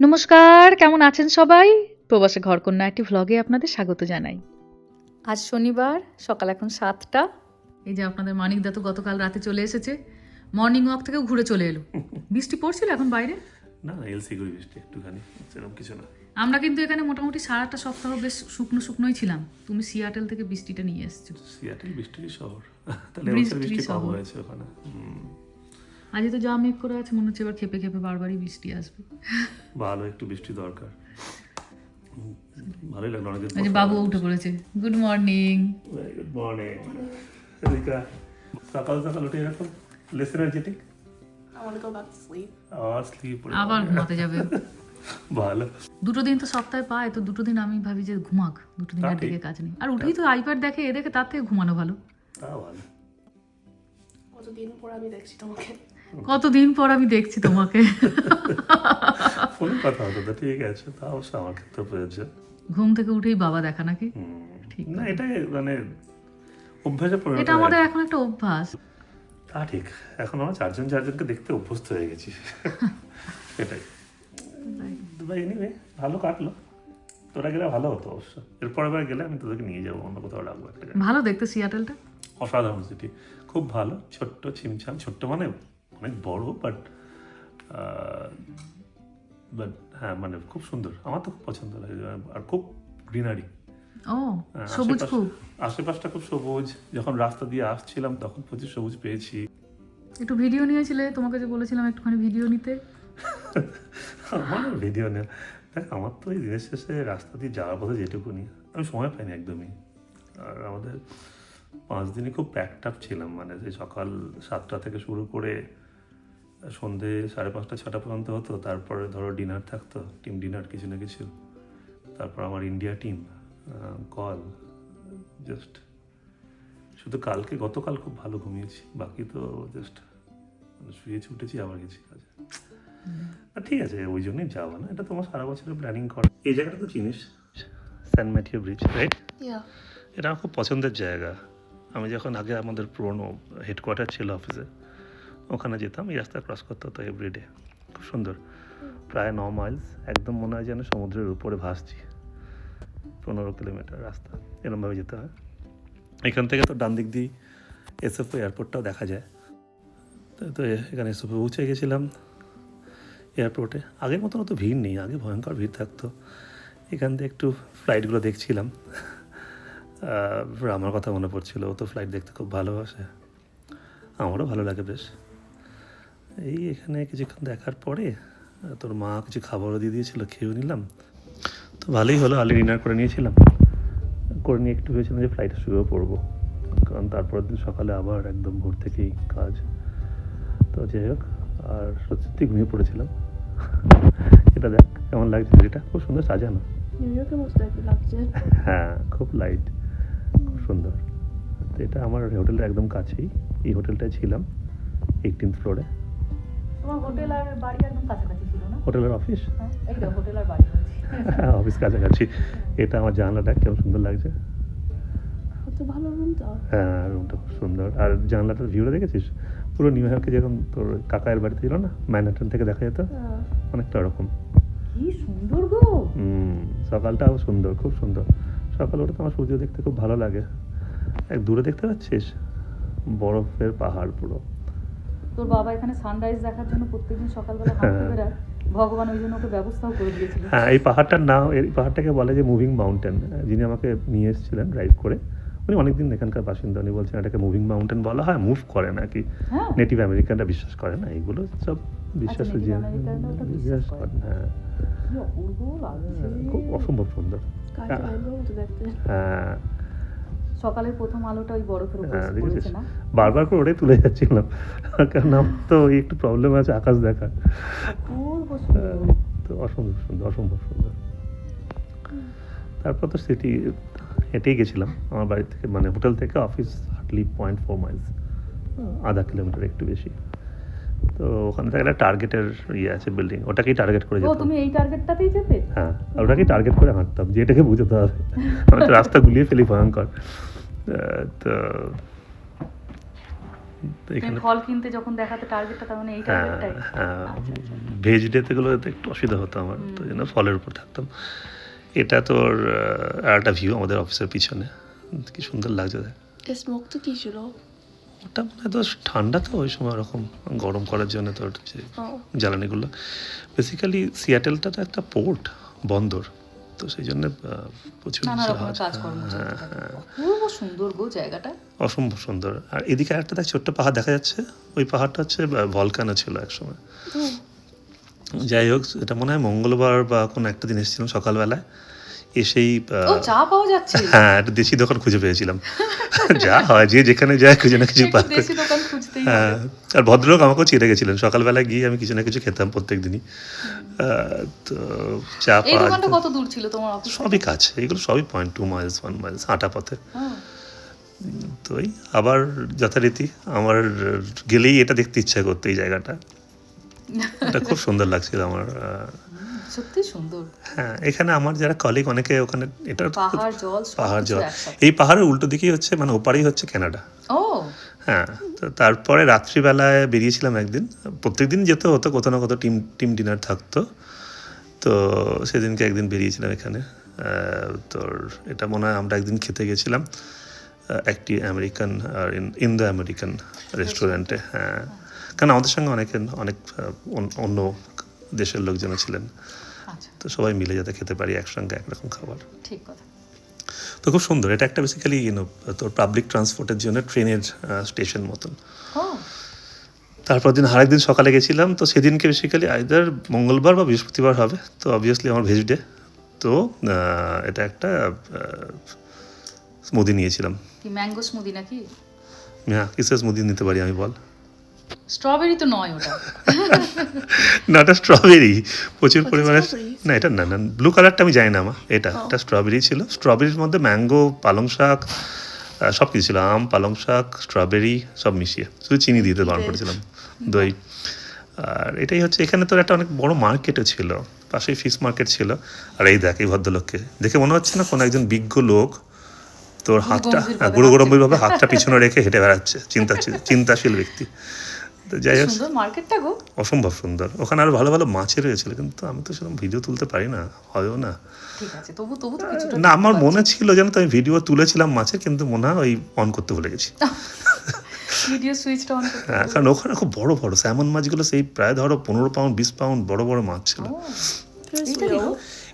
নমস্কার কেমন আছেন সবাই? প্রবাসে ঘরকন্যা একটি ভ্লগে আপনাদের স্বাগত জানাই। আজ শনিবার সকাল এখন সাতটা। এই যে আপনাদের মানিক দা তো গতকাল রাতে চলে এসেছে। মর্নিং ওয়াক থেকেও ঘুরে চলে এলো। বৃষ্টি পড়ছিল এখন বাইরে? না এলসি করি বৃষ্টি একটুখানি সেরকম কিছু না। আমরা কিন্তু এখানে মোটামুটি সারাটা সপ্তাহ বেশ শুকনো শুকনোই ছিলাম। তুমি সিয়াটেল থেকে বৃষ্টিটা নিয়ে এসেছ। সিয়াটেল বৃষ্টির শহর। তাহলে বৃষ্টি কম। হয়েছে ওখানে। হুম, আজ তো যা মেঘ করে আছে মনে হচ্ছে এবার খেপে খেপে বারবারই বৃষ্টি আসবে। ভালো একটু বৃষ্টি দরকার। ভালোই লাগল অনেকদিন এই বাবু উঠে পড়েছে। গুড মর্নিং গুড মর্নিং এদিকে সকাল সকাল উঠে এরকম? লেস এনার্জেটিক আবার ঘুমাতে যাবে। ভালো। দুটো দিন তো সপ্তাহে পায় তো দুটো দিন আমি ভাবি যে ঘুমাক। দুটো দিন আর দিকে কাজ নেই। আর উঠেই তো আইপ্যাড দেখে এ দেখে তার থেকে ঘুমানো ভালো। তা ভালো। কতদিন পর আমি দেখছি তোমাকে? কতদিন পর আমি দেখছি তোমাকে? ফোনে কথা হতো তো ঠিক আছে তা অবশ্য আমার ক্ষেত্রে প্রয়োজন ঘুম থেকে উঠেই বাবা দেখা নাকি? ঠিক না এটা মানে অভ্যাসে পরিণত এটা আমাদের এখন একটা অভ্যাস। তা ঠিক এখন আমরা চারজন চারজনকে দেখতে অভ্যস্ত হয়ে গেছি। এটাই। ভাই এনিওয়ে ভালো কাটলো। তোরা গেলে ভালো হতো অবশ্য। এরপর এবার গেলে আমি তোদেরকে নিয়ে যাব অন্য কোথাও রাখব একটা ভালো দেখতে সিয়াটেলটা? অসাধারণ সিটি খুব ভালো ছোট্ট ছিমছাম ছোট্ট মানে অনেক বড় বাট বাট হ্যাঁ মানে খুব সুন্দর। আমার তো খুব পছন্দ লাগে আর খুব গ্রিনারি। ও সবুজ খুব। আশেপাশটা খুব সবুজ। যখন রাস্তা দিয়ে আসছিলাম তখন প্রচুর সবুজ পেয়েছি। একটু ভিডিও নিয়েছিলে? তোমাকে যে বলেছিলাম একটুখানি ভিডিও নিতে। আমার ভিডিও নেই। দেখ আমার তো এই দিনের শেষে রাস্তা দিয়ে যাওয়ার পথে যেটুকুনি আমি সময় পাইনি একদমই। আর আমাদের পাঁচ দিনই খুব প্যাকড আপ ছিলাম। মানে যে সকাল সাতটা থেকে শুরু করে সন্ধে সাড়ে পাঁচটা ছটা পর্যন্ত হতো। তারপরে ধরো ডিনার থাকতো টিম ডিনার কিছু না কিছু। তারপর আমার ইন্ডিয়া টিম কল জাস্ট শুধু কালকে গতকাল খুব ভালো ঘুমিয়েছি। বাকি তো জাস্ট শুয়েছি উঠেছি আবার গেছি কাজে। আর ঠিক আছে ওই জন্যই যাওয়া না। এটা তোমার সারা বছরের প্ল্যানিং করা। এই জায়গাটা তো চিনিস? স্যান ম্যাথিউ ব্রিজ রাইট এটা আমার খুব পছন্দের জায়গা। আমি যখন আগে আমাদের পুরনো হেডকোয়ার্টার ছিল অফিসে ওখানে যেতাম, এই রাস্তা ক্রস করতে হতো এভরিডে খুব সুন্দর। প্রায় ন মাইলস একদম মনে হয় যেন সমুদ্রের উপরে ভাসছি। পনেরো কিলোমিটার রাস্তা, এরমভাবে যেতে হয়। এখান থেকে তো ডান দিক দিয়ে এসএফও এয়ারপোর্টটাও দেখা যায়। তো এখানে এসএফও পৌঁছে গেছিলাম এয়ারপোর্টে আগের মতন অত ভিড় নেই, আগে ভয়ঙ্কর ভিড় থাকতো। এখান থেকে একটু ফ্লাইটগুলো দেখছিলাম। আমার কথা মনে পড়ছিল ও তো ফ্লাইট দেখতে খুব ভালোবাসে। আমারও ভালো লাগে বেশ। এই এখানে কিছুক্ষণ দেখার পরে তোর মা কিছু খাবারও দিয়ে দিয়েছিল খেয়েও নিলাম। তো ভালোই হলো আলি ডিনার করে নিয়েছিলাম। করে নিয়ে একটু ভেবেছিলাম যে ফ্লাইটে শুয়েও পড়ব। কারণ তারপরের দিন সকালে আবার একদম ভোর থেকেই কাজ। তো যাই হোক আর সত্যি ঘুমিয়ে পড়েছিলাম। এটা দেখ কেমন লাগছে এটা খুব সুন্দর সাজানো। হ্যাঁ খুব লাইট খুব সুন্দর। তো এটা আমার হোটেলের একদম কাছেই। এই হোটেলটায় ছিলাম এইটিন্থ ফ্লোরে তোমার হোটেল আর বাড়ি একদম কাছাকাছি ছিল না? হোটেলের অফিস? হ্যাঁ এই তো হোটেল আর বাড়ি হ্যাঁ অফিস কাছাকাছি। এটা আমার জানলাটা কেমন সুন্দর লাগছে? ভালো রুমটা হ্যাঁ রুমটা খুব সুন্দর। আর জানলাটার ভিউটা দেখেছিস? পুরো নিউ ইয়র্কে যেরকম তোর কাকায়ের বাড়িতে ছিল না? ম্যানহাটন থেকে দেখা যেত? অনেকটা ওরকম। কি সুন্দর গো! হুম সকালটাও সুন্দর খুব সুন্দর। সকাল ওটা তো আমার সূর্য দেখতে খুব ভালো লাগে। এক দূরে দেখতে পাচ্ছিস? বরফের পাহাড় পুরো। তোর বাবা এখানে সানরাইজ দেখার জন্য প্রত্যেকদিন সকালবেলা হাঁটতে হ্যাঁ। বেড়ায়। ভগবান ওই জন্য ওকে ব্যবস্থাও করে দিয়েছিল। হ্যাঁ এই পাহাড়টার নাম এই পাহাড়টাকে বলে যে মুভিং মাউন্টেন যিনি আমাকে নিয়ে এসেছিলেন ড্রাইভ করে উনি অনেকদিন এখানকার বাসিন্দা উনি বলছেন এটাকে মুভিং মাউন্টেন বলা হয় মুভ করে না কি নেটিভ আমেরিকানরা বিশ্বাস করে না এইগুলো সব বিশ্বাস Native যে বিশ্বাস করে। করেন হ্যাঁ। খুব অসম্ভব সুন্দর। হ্যাঁ। সকালের প্রথম আলোটা ওই বরফের উপর হ্যাঁ পড়েছে না? বারবার করে ওটাই তুলে যাচ্ছিলাম। কারণ আমার তো ওই একটু প্রবলেম আছে আকাশ দেখা সুন্দর। তো অসম্ভব সুন্দর অসম্ভব সুন্দর। তারপর তো সিটি হেঁটেই গেছিলাম। আমার বাড়ি থেকে মানে হোটেল থেকে office hardly point four miles আধা কিলোমিটার একটু বেশি। তো ওখানে থেকে একটা টার্গেটের ইয়ে আছে বিল্ডিং ওটাকেই টার্গেট করে ও যেতাম। তুমি এই টার্গেটটাতেই যেতে? হ্যাঁ ওটাকেই টার্গেট করে হাঁটতাম যেটাকে বুঝতে হবে। আমি তো রাস্তা গুলিয়ে ফেলি ভয়ঙ্কর। তো তো এখানে ফল কিনতে যখন দেখাতে টার্গেটটা তার মানে এই হ্যাঁ টার্গেটটাই হ্যাঁ ভেজ ডেতে গুলো একটু অসুবিধা হতো আমার তো জন্য ফলের উপর থাকতাম। এটা তোর আর একটা ভিউ আমাদের অফিসের পিছনে। কি সুন্দর লাগছে দেখ। এ স্মোকটা কি ছিল? ওটা মানে তো ঠান্ডা তো ওই সময় ওরকম গরম করার জন্য যে জ্বালানিগুলো বেসিক্যালি সিয়াটেলটা তো একটা পোর্ট বন্দর। তো সেই জন্য প্রচুর হ্যাঁ, হ্যাঁ, সুন্দর গো জায়গাটা। অসম্ভব সুন্দর। আর এদিকে একটা দেখ ছোট্ট পাহাড় দেখা যাচ্ছে। ওই পাহাড়টা হচ্ছে ভলকানো ছিল একসময় যাই হোক এটা মনে হয় মঙ্গলবার বা কোনো একটা দিন এসেছিলাম সকালবেলায়। এসেই চা পাওয়া যাচ্ছে। হ্যাঁ একটা দেশি দোকান খুঁজে পেয়েছিলাম। যা হয় যে যেখানে যায় খুঁজে না কিছু পায়। হ্যাঁ আর ভদ্রলোক আমাকেও চিনে গেছিলেন। সকালবেলা গিয়ে আমি কিছু না কিছু খেতাম প্রত্যেক দিনই তো চা পাওয়া কত দূর ছিল তোমার সবই কাছে। এগুলো সবই point two miles one miles হাঁটা পথে। তো এই আবার যথারীতি আমার গেলেই এটা দেখতে ইচ্ছা করতো এই জায়গাটা। এটা খুব সুন্দর লাগছিল আমার সত্যি সুন্দর। হ্যাঁ এখানে আমার যারা কলিগ অনেকে ওখানে এটা পাহাড় জল পাহাড় জল। এই পাহাড়ের উল্টো দিকেই হচ্ছে মানে ওপারেই হচ্ছে কানাডা ও। হ্যাঁ তো তারপরে রাত্রিবেলায় বেরিয়েছিলাম একদিন। প্রত্যেকদিন যেতে হতো কোথাও না কোথাও টিম টিম ডিনার থাকতো। তো সেদিনকে একদিন বেরিয়েছিলাম এখানে। তোর এটা মনে হয় আমরা একদিন খেতে গেছিলাম। একটি আমেরিকান আর ইন্দো আমেরিকান রেস্টুরেন্টে হ্যাঁ। কারণ আমাদের সঙ্গে অনেকে অনেক অন্য দেশের লোকজনও ছিলেন। তো সবাই মিলে যাতে খেতে পারি একসঙ্গে একরকম খাবার। ঠিক কথা। তো খুব সুন্দর। এটা একটা বেসিক্যালি ইউনো তোর পাবলিক ট্রান্সপোর্টের জন্য ট্রেনের স্টেশন মতন। তারপর দিন আরেক দিন সকালে গেছিলাম তো সেদিনকে বেসিক্যালি আইদার মঙ্গলবার বা বৃহস্পতিবার হবে তো অবভিয়াসলি আমার ভেজ ডে তো এটা একটা স্মুদি নিয়েছিলাম। কি ম্যাঙ্গো স্মুদি নাকি? হ্যাঁ কিসের স্মুদি নিতে পারি আমি বল। স্ট্রবেরি তো নয় ওটা। না এটা স্ট্রবেরি প্রচুর পরিমাণে না এটা না না ব্লু কালারটা আমি জানি না আমার এটা এটা স্ট্রবেরি ছিল। স্ট্রবেরির মধ্যে ম্যাঙ্গো পালং শাক সব কিছু ছিল। আম পালং শাক স্ট্রবেরি সব মিশিয়ে। শুধু চিনি দিতে বারণ করেছিলাম দই। আর এটাই হচ্ছে এখানে তোর একটা অনেক বড় মার্কেটও ছিল পাশেই ফিশ মার্কেট ছিল। আর এই দেখ এই ভদ্রলোককে। দেখে মনে হচ্ছে না কোনো একজন বিজ্ঞ লোক তোর হাতটা গুরু গরম্ভীরভাবে হাতটা পিছনে রেখে হেঁটে বেড়াচ্ছে চিন্তা চিন্তাশীল ব্যক্তি। তো যাই হোক সুন্দর মার্কেটটা গো। অসম্ভব সুন্দর। ওখানে আরও ভালো ভালো মাছের রয়েছিল কিন্তু আমি তো সেরকম ভিডিও তুলতে পারি না হয়ও না। ঠিক আছে তবু তবু তো কিছুটা না আমার মনে ছিল যেন তো আমি ভিডিও তুলেছিলাম মাছের কিন্তু মনে হয় ওই অন করতে ভুলে গেছি। ভিডিও সুইচটা অন করতে হ্যাঁ কারণ ওখানে খুব বড় বড় স্যামন মাছগুলো সেই প্রায় ধরো পনেরো পাউন্ড বিশ পাউন্ড বড় বড় মাছ ছিল.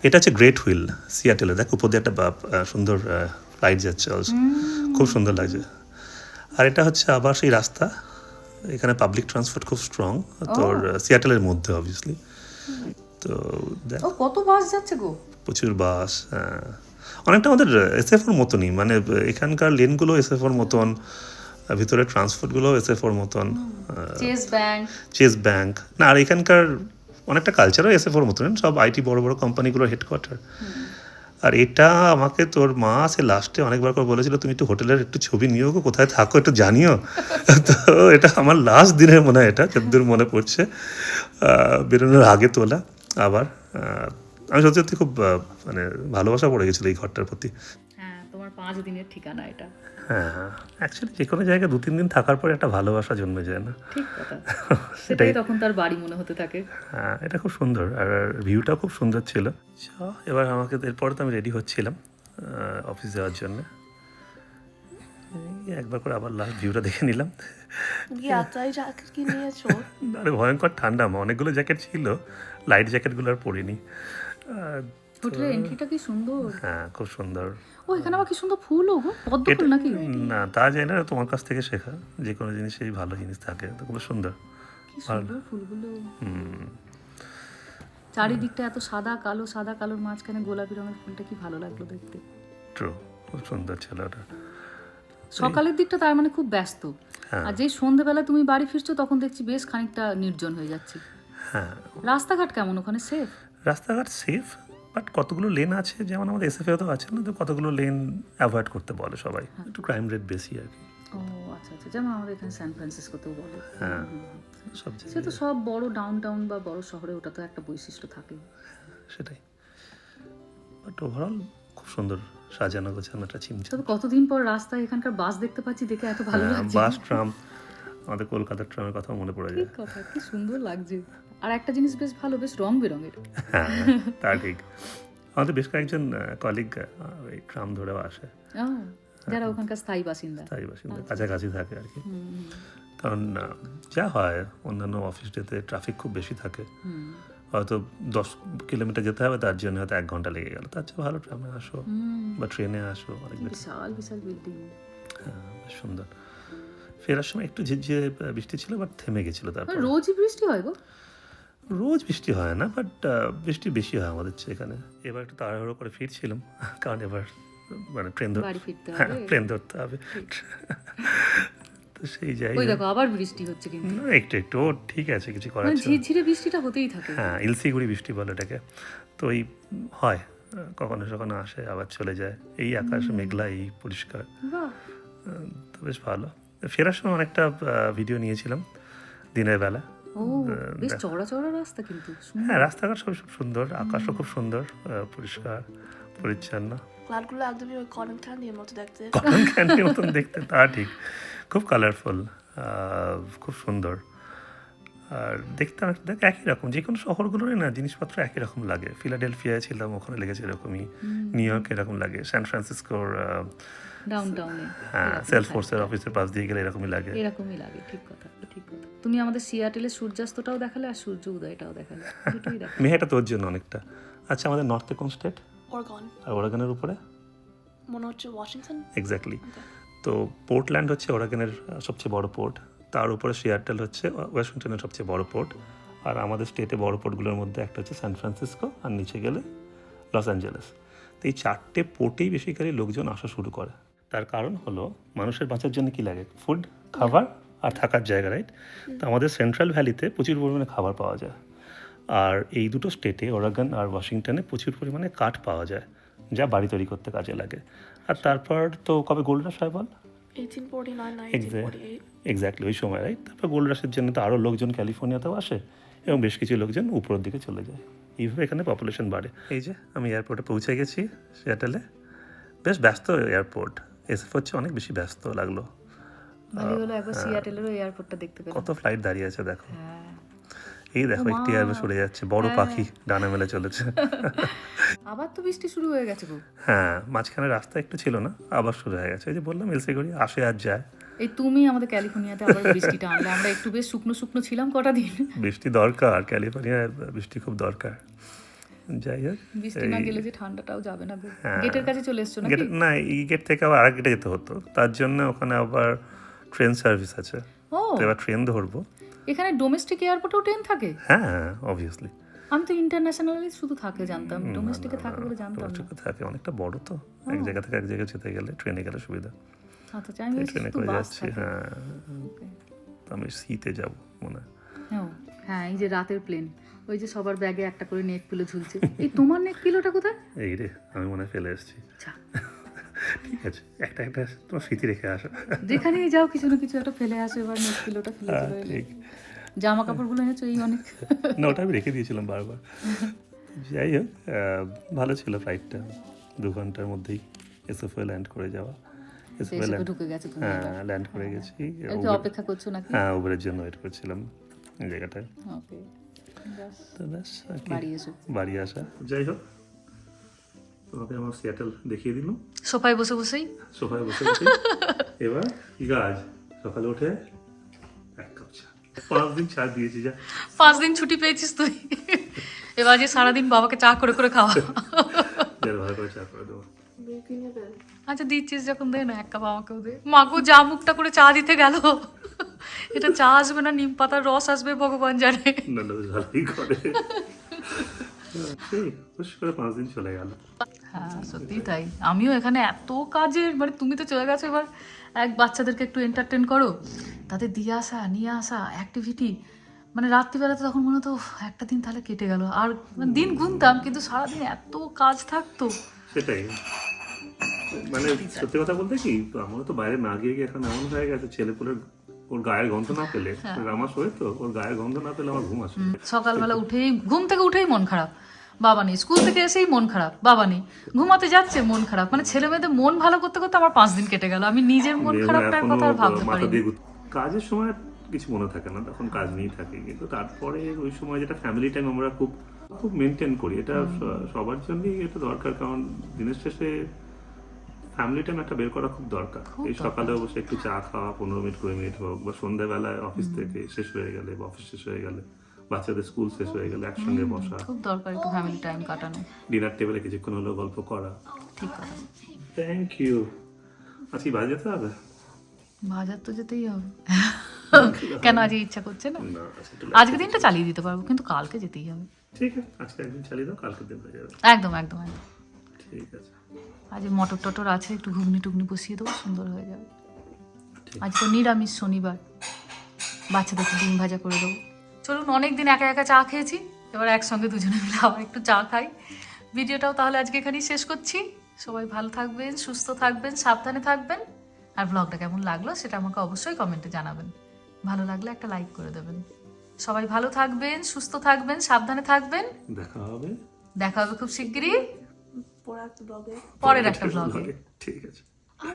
এটা হচ্ছে গ্রেট হুইল সিয়াটেলে দেখ উপর দিয়ে একটা সুন্দর লাইট যাচ্ছে। খুব সুন্দর লাগছে। আর এটা হচ্ছে আবার সেই রাস্তা এখানে পাবলিক ট্রান্সপোর্ট খুব স্ট্রং তোর সিয়াটেলের মধ্যে অবভিয়াসলি তো ও কত বাস যাচ্ছে গো? প্রচুর বাস হ্যাঁ। অনেকটা আমাদের এসএফওর মতনই মানে এখানকার লেনগুলো এসএফওর মতন ভিতরে ট্রান্সপোর্ট ট্রান্সপোর্টগুলো এসএফওর মতন চেস ব্যাংক চেস ব্যাংক না আর এখানকার অনেকটা কালচারও এসএফওর মতন সব আইটি বড় বড় কোম্পানিগুলোর হেডকোয়ার্টার আর এটা আমাকে তোর মা সে লাস্টে অনেকবার করে বলেছিল, তুমি একটু হোটেলের একটু ছবি নিও গো, কোথায় থাকো একটু জানিও। তো এটা আমার লাস্ট দিনের মনে হয় এটা, যতদূর মনে পড়ছে। বেরোনোর আগে তোলা, আবার আমি সত্যি সত্যি খুব মানে ভালোবাসা পড়ে গেছিল এই ঘরটার প্রতি। হ্যাঁ। পাঁচ দিনের ঠিকানা এটা। হ্যাঁ অ্যাকচুয়ালি যে কোনো জায়গায় দু তিন দিন থাকার পরে একটা ভালোবাসা জন্মে যায় না? ঠিক কথা। সেটাই। তখন তার বাড়ি মনে হতে থাকে। হ্যাঁ এটা খুব সুন্দর। আর ভিউটা খুব সুন্দর ছিল। চ, এবার আমাকে তো- এরপরে তো আমি রেডি হচ্ছিলাম অফিস যাওয়ার জন্য। এই একবার করে আবার লাস্ট ভিউটা দেখে নিলাম। জ্যাকেট কি নিয়েছো? আরে ভয়ঙ্কর ঠান্ডা অনেকগুলো জ্যাকেট ছিল। লাইট জ্যাকেটগুলো আর পরিনি। হোটেলের এন্ট্রিটা কি সুন্দর? হ্যাঁ খুব সুন্দর। ও এখানে আবার কি সুন্দর ফুল গো পদ্ম ফুল নাকি? না তা যায় না তোমার কাছ থেকে শেখা। যে কোনো জিনিসেই ভালো জিনিস থাকে তো খুব সুন্দর। সুন্দর ফুলগুলো। হুম। চারিদিকটা এত সাদা কালো সাদা কালোর মাঝখানে গোলাপি রঙের ফুলটা কি ভালো লাগল দেখতে। ট্রু খুব সুন্দর ছিল ওটা। সকালের দিকটা তার মানে খুব ব্যস্ত। হ্যাঁ। আর যেই সন্ধ্যেবেলা তুমি বাড়ি ফিরছো তখন দেখছি বেশ খানিকটা নির্জন হয়ে যাচ্ছে। হ্যাঁ। রাস্তাঘাট কেমন ওখানে সেফ রাস্তাঘাট সেফ বাট কতগুলো লেন আছে যেমন আমাদের এস এসএফএ তো আছে না তো কতগুলো লেন অ্যাভয়েড করতে বলে সবাই। একটু ক্রাইম রেট বেশি আর কি। ও আচ্ছা আচ্ছা যেমন আমাদের এখানে ফ্রান্সিসকোতেও বলে। হ্যাঁ। সব সে তো সব বড় ডাউন টাউন বা বড় শহরে ওটা তো একটা বৈশিষ্ট্য থাকে। সেটাই। বাট ওভারঅল খুব সুন্দর সাজানো গোছানো একটা চিমচা। তবে কতদিন পর রাস্তায় এখানকার বাস দেখতে পাচ্ছি দেখে এত ভালো লাগছে। বাস ট্রাম আমাদের কলকাতার ট্রামের কথা মনে পড়ে যায়। কথা কি সুন্দর লাগছে। আর একটা জিনিস বেশ ভালো বেশ রং বেরঙের হ্যাঁ তা ঠিক। আমাদের বেশ কয়েকজন কলিগ ট্রাম ধরেও আসে। যারা ওখানকার স্থায়ী বাসিন্দা। তাই বাসিন্দা কাছাকাছি থাকে আর কি। কারণ যা হয় অন্যান্য অফিস ডেতে ট্রাফিক খুব বেশি থাকে। হয়তো দশ কিলোমিটার যেতে হবে তার জন্য হয়তো এক ঘণ্টা লেগে গেল। তার চেয়ে ভালো ট্রামে আসো বা ট্রেনে আসো অনেক বিশাল বিশাল বিল্ডিং হ্যাঁ বেশ সুন্দর। ফেরার সময় একটু ঝিরঝিরে বৃষ্টি ছিল বাট থেমে গেছিল তারপর। রোজই বৃষ্টি হয় গো। রোজ বৃষ্টি হয় না বাট বৃষ্টি বেশি হয় আমাদের চেয়ে এখানে। এবার একটু তাড়াহুড়ো করে ফিরছিলাম কারণ এবার মানে ট্রেন ধরতে হ্যাঁ ট্রেন ধরতে হবে। তো সেই যাই ওই দেখো আবার বৃষ্টি হচ্ছে কিন্তু। না, একটু একটু ঠিক আছে কিছু করার মানে ছিল। না। ঝিরঝিরে বৃষ্টিটা হতেই থাকে। হ্যাঁ ইলসিগুড়ি বৃষ্টি বলে এটাকে তো এই হয় কখনো কখনো আসে আবার চলে যায়। এই আকাশ মেঘলা এই পরিষ্কার। তো বেশ ভালো। ফেরার সময় অনেকটা ভিডিও নিয়েছিলাম দিনের বেলা। বেশ চওড়া চওড়া রাস্তা কিন্তু হ্যাঁ রাস্তাঘাট সব খুব সুন্দর আকাশও খুব সুন্দর পরিষ্কার পরিচ্ছন্ন। ক্লাউডগুলো একদমই ওই কটন ক্যান্ডির মতো দেখতে। কটন ক্যান্ডির মতন দেখতে তা ঠিক। খুব কালারফুল খুব সুন্দর। আর দেখতে দেখ একই রকম যে কোনো শহরগুলোরই না জিনিসপত্র একই রকম লাগে। ফিলাডেলফিয়ায় ছিলাম ওখানে লেগেছে এরকমই। নিউ ইয়র্ক এরকম লাগে। সান ফ্রান্সিসকোর ডাউন টাউনে হ্যাঁ সেলস ফোর্সের অফিসের পাশ দিয়ে গেলে এরকমই লাগে। এরকমই লাগে ঠিক কথা ঠিক কথা। তুমি আমাদের সিয়াটেলের সূর্যাস্তটাও দেখালে আর সূর্য উদয়টাও দেখালে। দুটোই দেখালে। মেহেটা তোর জন্য অনেকটা। আচ্ছা আমাদের নর্থে কোন স্টেট ওরগন আর ওরাগানের উপরে? মনে হচ্ছে ওয়াশিংটন এক্স্যাক্টলি তো পোর্টল্যান্ড হচ্ছে ওরাগনের সবচেয়ে বড় পোর্ট তার উপরে সিয়াটেল হচ্ছে ওয়াশিংটনের সবচেয়ে বড় পোর্ট আর আমাদের স্টেটে বড় পোর্টগুলোর মধ্যে একটা হচ্ছে সান ফ্রান্সিসকো আর নিচে গেলে লস অ্যাঞ্জেলেস তো এই চারটে পোর্টেই বেসিক্যালি লোকজন আসা শুরু করে। তার কারণ হলো মানুষের বাঁচার জন্য কি লাগে? ফুড খাবার আর থাকার জায়গা রাইট তো আমাদের সেন্ট্রাল ভ্যালিতে প্রচুর পরিমাণে খাবার পাওয়া যায়। আর এই দুটো স্টেটে ওরাগন আর ওয়াশিংটনে প্রচুর পরিমাণে কাঠ পাওয়া যায় যা বাড়ি তৈরি করতে কাজে লাগে। আর তারপর তো কবে গোল্ড রাশ হয় বল? এক্স্যাক্টলি ওই সময় রাইট তারপর গোল্ড রাশের জন্য তো আরও লোকজন ক্যালিফোর্নিয়াতেও আসে এবং বেশ কিছু লোকজন উপরের দিকে চলে যায়। এইভাবে এখানে পপুলেশন বাড়ে। এই যে আমি এয়ারপোর্টে পৌঁছে গেছি সিয়াটেলে বেশ ব্যস্ত এয়ারপোর্ট এসএফ হচ্ছে অনেক বেশি ব্যস্ত লাগল। ভালো হলো একবার এয়ারপোর্টটা দেখতে পেলাম। কত ফ্লাইট দাঁড়িয়ে আছে দেখো। হ্যাঁ। এই দেখো একটি এয়ারবেস উড়ে যাচ্ছে বড় পাখি ডানা মেলে চলেছে। আবার তো বৃষ্টি শুরু হয়ে গেছে গো। হ্যাঁ মাঝখানে রাস্তা একটু ছিল না আবার শুরু হয়ে গেছে। ওই যে বললাম এলসিগুড়ি আসে আর যায়। এই তুমি আমাদের ক্যালিফোর্নিয়াতে আবার বৃষ্টিটা আনলে। আমরা একটু বেশ শুকনো শুকনো ছিলাম কটা দিন। বৃষ্টি দরকার ক্যালিফোর্নিয়ায় বৃষ্টি খুব দরকার। যাই হোক বৃষ্টি না গেলে যে ঠান্ডাটাও যাবে না হ্যাঁ। গেটের কাছে চলে এসছো নাকি? গেট না এই গেট থেকে আবার আরেক গেটে যেতে হতো। তার জন্য ওখানে আবার ট্রেন সার্ভিস আছে। ও। এবার ট্রেন ধরবো। এখানে ডোমেস্টিক এয়ারপোর্টেও ট্রেন থাকে? হ্যাঁ অবভিয়াসলি আমি তো ইন্টারন্যাশনালি শুধু থাকে জানতাম। ডোমেস্টিকে থাকে বলে জানতাম না। থাকে অনেকটা বড় তো। এক জায়গা থেকে এক জায়গায় যেতে গেলে ট্রেনে গেলে সুবিধা। আচ্ছা আচ্ছা, আমি ট্রেনে শুধু করে বাস যাচ্ছি হ্যাঁ। আমি শীতে যাব মনে হয়। হ্যাঁ এই যে রাতের প্লেন ওই যে সবার ব্যাগে একটা করে নেক পিলো ঝুলছে। এই তোমার নেক পিলোটা কোথায়? এই রে আমি মনে ফেলে এসেছি। আচ্ছা ঠিক আছে একটা একটা তোমার স্মৃতি রেখে আসো। যেখানেই যাও কিছু না কিছু একটা ফেলে আসো এবার নেক পিলোটা ফেলে ঠিক। জামা কাপড়গুলো এনেছো এই অনেক। না ওটা আমি রেখে দিয়েছিলাম বারবার। যাই হোক ভালো ছিল ফ্লাইটটা দু ঘণ্টার মধ্যেই এসএফও ল্যান্ড করে যাওয়া। হ্যাঁ ল্যান্ড করে গেছি। অপেক্ষা করছ নাকি? হ্যাঁ উবেরের জন্য ওয়েট করছিলাম এই জায়গাটায়। ওকে তো ব্যাস আর কি। বাড়ি এসো। আসা। যাই হোক তোমাকে আমার সিয়াটেল দেখিয়ে দিলাম। সোফায় বসে বসেই। সোফায় বসে গেছি এবার কি কাজ সকালে উঠে এক কাপ চা। পাঁচ দিন চা দিয়েছি যা। পাঁচ দিন ছুটি পেয়েছিস তুই। এবার যে সারাদিন বাবাকে চা করে করে খাওয়া। ভালো করে চা করে দেবো। আচ্ছা দিচ্ছিস যখন দে না এক কাপ আমাকেও দে। মাগো যা মুখটা করে চা দিতে গেল। এটা চা আসবে না নিম পাতার রস আসবে ভগবান জানে। না না ভালোই করে। করে পাঁচ দিন চলে গেল। হ্যাঁ সত্যি তাই। আমিও এখানে এত কাজের মানে তুমি তো চলে গেছো এবার। এক বাচ্চাদেরকে একটু এন্টারটেন করো। তাদের দিয়ে আসা নিয়ে আসা অ্যাক্টিভিটি মানে রাত্রিবেলাতে তখন মনে হতো একটা দিন তাহলে কেটে গেল। আর মানে দিন গুনতাম কিন্তু সারাদিন এত কাজ থাকতো। সেটাই। মানে সত্যি কথা বলতে কি আমারও তো বাইরে না গিয়ে এখন এমন হয়ে গেছে ছেলেপুলের ওর গায়ের গন্ধ না পেলে। আমার শোয়ে তো ওর গায়ের গন্ধ না পেলে আমার ঘুম আসে। সকালবেলা উঠেই ঘুম থেকে উঠেই মন খারাপ। বাবা নেই স্কুল থেকে এসেই মন খারাপ। বাবা নেই ঘুমাতে যাচ্ছে মন খারাপ। মানে ছেলে মেয়েদের মন ভালো করতে করতে আমার পাঁচ দিন কেটে গেল। আমি নিজের মন খারাপটার কথা আর ভাবতে পারি কাজের সময় কিছু মনে থাকে না তখন কাজ নিয়েই থাকি। কিন্তু তারপরে ওই সময় যেটা ফ্যামিলি টাইম আমরা খুব খুব মেনটেন করি এটা সবার জন্যই এটা দরকার। কারণ দিনের শেষে ফ্যামিলি টাইম একটা বের করা খুব দরকার। এই সকালে বসে একটু চা খাওয়া পনেরো মিনিট কুড়ি মিনিট হোক বা সন্ধ্যাবেলায় অফিস থেকে শেষ হয়ে গেলে বা অফিস শেষ হয়ে গেলে বাচ্চাদের স্কুল শেষ হয়ে গেলে একসঙ্গে বসা। খুব দরকার একটু ফ্যামিলি টাইম কাটানো। ডিনার টেবিলে কিছুক্ষণ হলেও গল্প করা। ঠিক কথা। থ্যাংক ইউ আজকে বাজে যেতে হবে? বাজার তো যেতেই হবে। কেন আজকে ইচ্ছা করছে না? আজকে দিনটা চালিয়ে দিতে পারব কিন্তু কালকে যেতেই হবে। ঠিক আছে আজকে একদিন চালিয়ে দাও কালকে দিন হয়ে যাবে। একদম একদম একদম। ঠিক আছে। আজ মটর টটর আছে একটু ঘুগনি টুগনি বসিয়ে দেবো সুন্দর হয়ে যাবে। আজ তো নিরামিষ শনিবার বাচ্চাদেরকে ডিম ভাজা করে দেবো। চলুন অনেক দিন একা একা চা খেয়েছি এবার একসঙ্গে দুজনে মিলে আবার একটু চা খাই। ভিডিওটাও তাহলে আজকে এখানেই শেষ করছি। সবাই ভালো থাকবেন সুস্থ থাকবেন সাবধানে থাকবেন। আর ব্লগটা কেমন লাগল সেটা আমাকে অবশ্যই কমেন্টে জানাবেন। ভালো লাগলে একটা লাইক করে দেবেন। সবাই ভালো থাকবেন সুস্থ থাকবেন সাবধানে থাকবেন। দেখা হবে। দেখা হবে খুব শিগগিরই। পরে একটা ব্লগে পরের একটা ব্লগে ঠিক আছে।